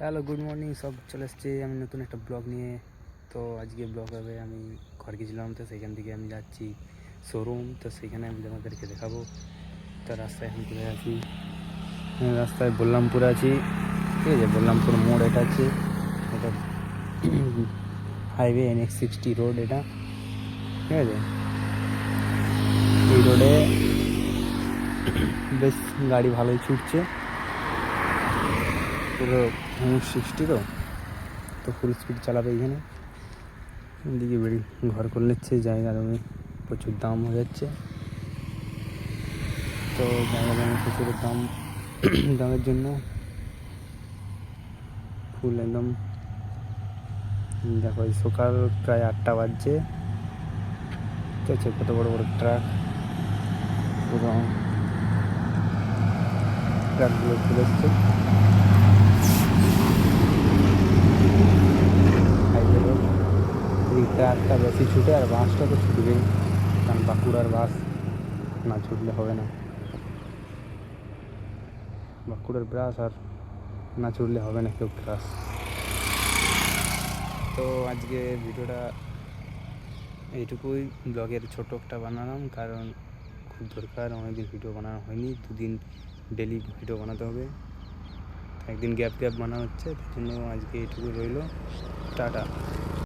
Hello good morning সব চলে এসছে। আমি নতুন একটা ব্লগ নিয়ে। তো আজকে ব্লগ হবে, আমি ঘর গেছিলাম, তো সেখান থেকে আমি যাচ্ছি শোরুম তো সেইখানে আমি তোমাদেরকে দেখাবো। তো রাস্তায় এখন কোথায় আছি। রাস্তায় বললামপুরে আছি। ঠিক আছে, বললামপুর মোড় এটা আছে। এটা highway N X sixty road এটা। ঠিক আছে? এই রোডে বেশ গাড়ি ভালোই ছুটছে। পুরো সিক্সটি তো তো ফুল স্পিড চালাবে এখানে। এদিকে বেড়ি ঘর করে নিচ্ছে, জায়গা জমি প্রচুর দাম হয়ে যাচ্ছে। তো জায়গা জমি প্রচুর দাম, দামের জন্য ফুল একদম, দেখো সকাল প্রায় আটটা বাজছে। ঠিক আছে, কত বড় বড় ট্রাক পুরো ট্রাকগুলো চলে হাইওয়ে রোড এই ট্রাকটা বেশি ছুটে আর বাসটা তো ছুটবেই, কারণ বাঁকুড়ার বাস না ছুটলে হবে না। বাঁকুড়ার ব্রাস আর না ছুটলে হবে না কেউ ক্লাস তো আজকে ভিডিওটা এইটুকুই, ব্লগের ছোটো একটা বানালাম, কারণ খুব দরকার, অনেকদিন ভিডিও বানানো হয়নি, দুদিন ডেলি ভিডিও বানাতে হবে। একদিন গ্যাপ গ্যাপ বানানো হচ্ছে তার জন্য আজকে এইটুকু রইল। টাটা।